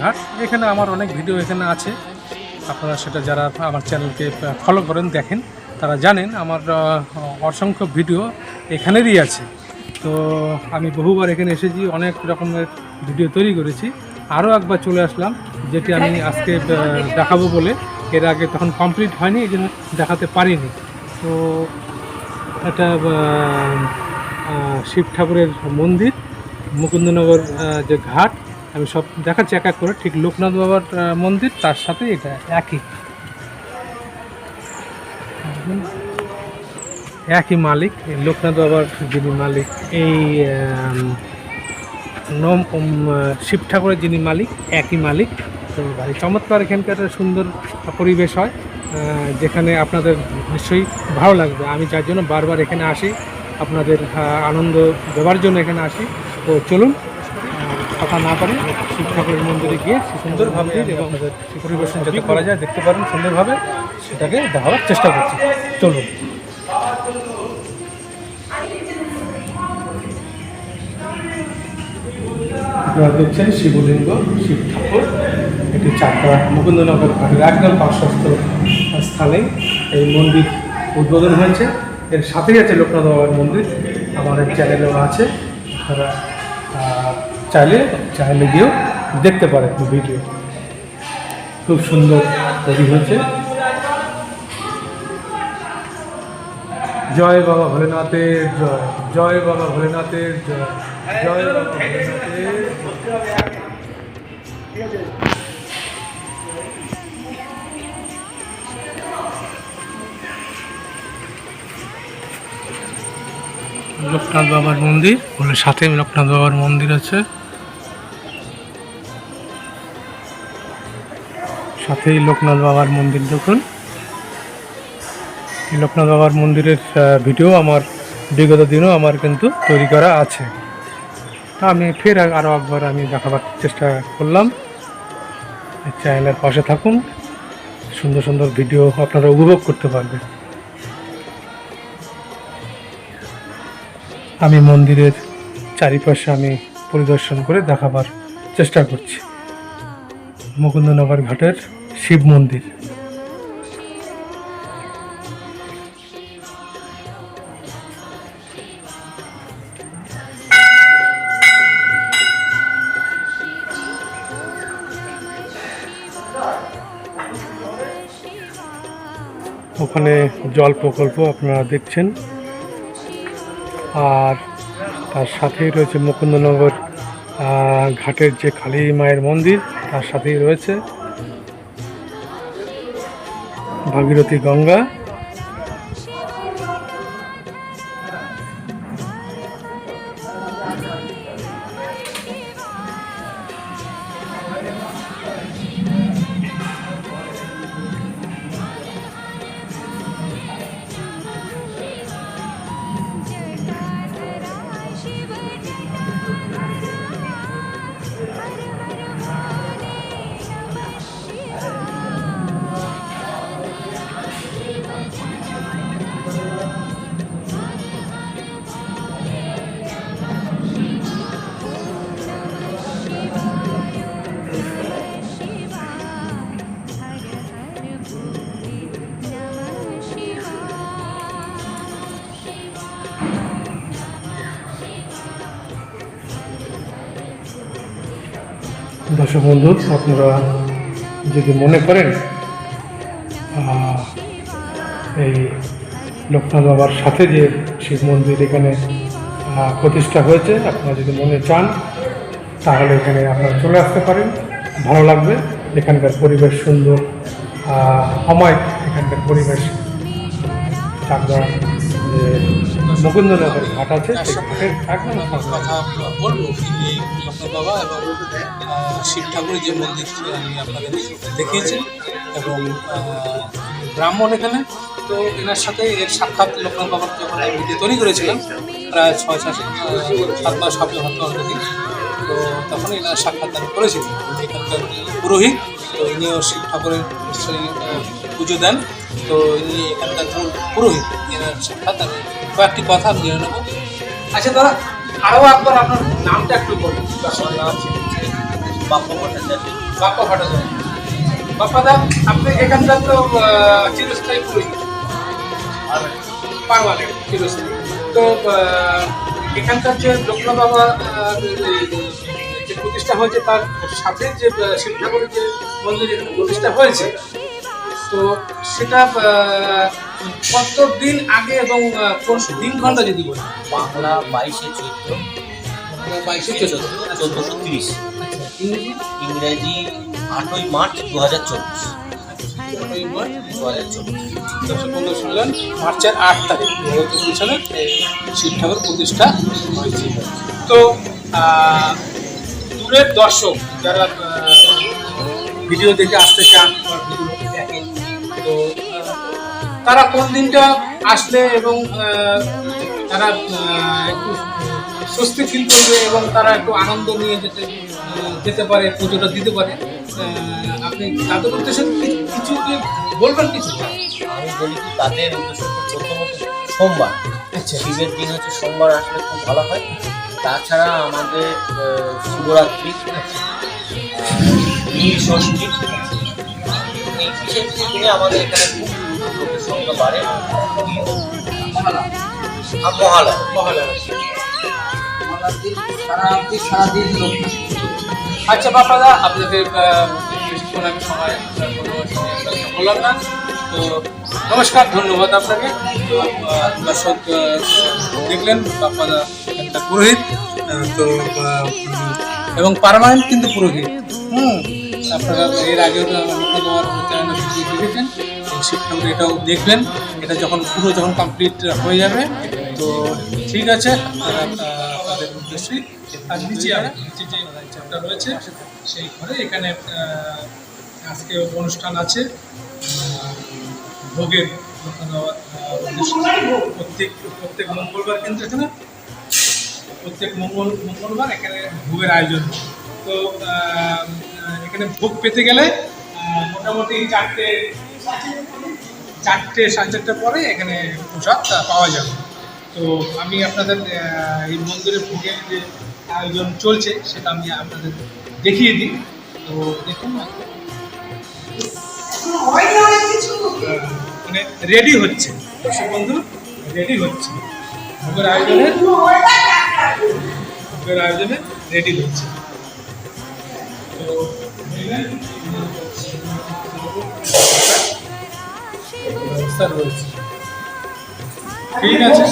ঘাট। এখানে আমার অনেক ভিডিও এখানে আছে। আপনারা সেটা যারা আমার চ্যানেলকে ফলো করেন, দেখেন, তারা জানেন আমার অসংখ্য ভিডিও এখানেরই আছে। তো আমি বহুবার এখানে এসেছি, অনেক রকমের ভিডিও তৈরি করেছি। আরও একবার চলে আসলাম যেটি আমি আজকে দেখাবো বলে। এর আগে তখন কমপ্লিট হয়নি এই জন্য দেখাতে পারিনি। তো আহ, শিব ঠাকুরের মন্দির মুকুন্দনগর যে ঘাট আমি সব দেখাচ্ছি এক এক করে। ঠিক লোকনাথ বাবার মন্দির তার সাথে এটা একই। একই মালিক লোকনাথ বাবার যিনি মালিক এই নম শিব ঠাকুরের যিনি মালিক, একই মালিক। তো ভাই, চমৎকার এখানকার একটা সুন্দর পরিবেশ হয় যেখানে আপনাদের নিশ্চয়ই ভালো লাগবে। আমি যার জন্য বারবার এখানে আসি, আপনাদের আনন্দ দেওয়ার জন্য এখানে আসি। তো চলুন কথা না পারে শিব ঠাকুরের মন্দিরে গিয়ে সুন্দরভাবে পরিবেশন যাতে করা যায়, দেখতে পারেন সুন্দরভাবে, সেটাকে দেখাবার চেষ্টা করছি। চলুন। আপনারা দেখছেন শিবলিঙ্গ, শিব ঠাকুর এটি চাকরা মুকুন্দনগর ঘাটের একদম পার্শ্বস্থ স্থানে এই মন্দির উদ্বোধন হয়েছে। এর সাথেই আছে লোকনাথ বাবার মন্দির আমাদের চ্যানেলেও আছে, আপনারা চাইলে চাইলে গিয়েও দেখতে পারেন ভিডিও। খুব সুন্দর তৈরি হয়েছে। জয় বাবা ভোলেনাথের জয় জয় বাবা ভোলেনাথের জয়। লোকনাথ বাবার মন্দির, বলে সাথে লোকনাথ বাবার মন্দির আছে। সাথেই লোকনাথ বাবার মন্দির দেখুন। লোকনাথ বাবার মন্দিরের ভিডিও আমার বিগত দিনও আমার কিন্তু তৈরি করা আছে। আমি ফের আরও একবার আমি দেখাবার চেষ্টা করলাম। চ্যানেলের পাশে থাকুন। সুন্দর সুন্দর ভিডিও আপনারা উপভোগ করতে পারবেন। আমি মন্দিরের চারিপাশে আমি পরিদর্শন করে দেখাবার চেষ্টা করছি। মুকুন্দনগর ঘাটের শিব মন্দির। ওখানে জল প্রকল্প আপনারা দেখছেন। আর তার সাথেই রয়েছে মুকুন্দনগর ঘাটের যে কালী মায়ের মন্দির, তার সাথেই রয়েছে। ভাগীরথী গঙ্গা দর্শক বন্ধু, আপনারা যদি মনে করেন এই লোকনাথ বাবার সাথে যে শিব মন্দির এখানে প্রতিষ্ঠা হয়েছে, আপনারা যদি মনে চান, তাহলে এখানে আপনারা চলে আসতে পারেন। ভালো লাগবে। এখানকার পরিবেশ সুন্দর অমায়িক এখানকার পরিবেশ। যে মুকুন্দনগর ঘাট আছে সেই ঘাটের। কথা বলব বাবা এবং শিব ঠাকুরের যে মন্দির আমি আপনাদের দেখিয়েছি এবং ব্রাহ্মণ এখানে। তো এনার সাথে এর সাক্ষাৎ লোকনাথ বাবার যখন আমি ভিডিও তৈরি করেছিলাম প্রায় ছয় সাত সাত মাস সাত মাস তো তখন এনার সাক্ষাৎ আমি করেছিলাম এখানকার পুরোহিত তো ইনিও শিব ঠাকুরের পুজো দেন। তো ইনি এখানকার মূল পুরোহিত এনার সাক্ষাৎ কয়েকটি কথা জেনে নেব। আচ্ছা দাদা আরও একবার আপনার নামটা একটু বলুন। বাপ্পা ভট্টাচার্য বাপ্পা ভট্টাচার্য বাপ্পা দা আপনি এখানকার তো চিরস্থায়ী পুরোহিত। আর চিরস্থায়ী। তো এখানকার যে লোকনাথ বাবা যে প্রতিষ্ঠা হয়েছে তার সাথে যে আহ, শিব ঠাকুরের যে মন্দির প্রতিষ্ঠা হয়েছে তো সেটা কত দিন আগে এবং কোন দিন ঘণ্টা যদি বলি বাংলা বাইশে চৈত্র। বাইশে চোদ্দ চোদ্দশো তিরিশ। ইংরেজি? ইংরেজি আটই মার্চ দু হাজার চব্বিশ। দর্শক বন্ধু শুনলেন। মার্চের আট তারিখ দু হাজার চব্বিশ সালে এই শিব ঠাকুর প্রতিষ্ঠা হয়েছিল। তো দূরের দর্শক যারা ভিডিও দেখে আসতে চান তো তারা কোন দিনটা আসলে এবং তারা একটু স্বস্তি ফিল করবে এবং তারা একটু আনন্দ নিয়ে যেতে যেতে পারে পুজোটা দিতে পারে আপনি তাদের উদ্দেশ্যে কিছু কি বলবেন কিছু? আমি বলি কি তাদের উদ্দেশ্য প্রথমত সোমবার। আচ্ছা। শিবের দিন হচ্ছে সোমবার আসলে খুব ভালো হয়। তাছাড়া আমাদের শিবরাত্রি ষষ্ঠী। এই বিশেষ দিনে আমাদের এখানে লোকের সংখ্যা বাড়ে আচ্ছা বাপাদা, আপনাদের বেশিক্ষণ আমি সময় বললাম না। তো নমস্কার, ধন্যবাদ আপনাকে। দর্শক দেখলেন বাপ্পাদা একটা পুরোহিত তো এবং পারমানেন্ট কিন্তু পুরোহিত। হুম, আপনারা এর আগেও মুখ্য দেখেছেন শিব এটাও দেখবেন। এটা যখন পুরো যখন কমপ্লিট হয়ে যাবে, তো ঠিক আছে তাদের উদ্দেশ্যেই আর নিচে আর নিচে যে চ্যাপ্টার রয়েছে, সেই ঘরে এখানে আজকে অনুষ্ঠান আছে ভোগের উদ্দেশ্যে। প্রত্যেক প্রত্যেক মঙ্গলবার কিন্তু এখানে, প্রত্যেক মঙ্গল, মঙ্গলবার এখানে ভোগের আয়োজন তো এখানে ভোগ পেতে গেলে মোটামুটি চারটে চারটে সাড়ে চারটের পরে এখানে প্রসাদ পাওয়া যাবে। তো আমি আপনাদের এই মন্দিরে ভোগের যে আয়োজন চলছে সেটা আমি আপনাদের দেখিয়ে দিই। তো দেখুন মানে রেডি হচ্ছে। দর্শক বন্ধু রেডি হচ্ছে। ভোগের আয়োজনে ভোগের আয়োজনে রেডি হচ্ছে। তো ঠিক আছে?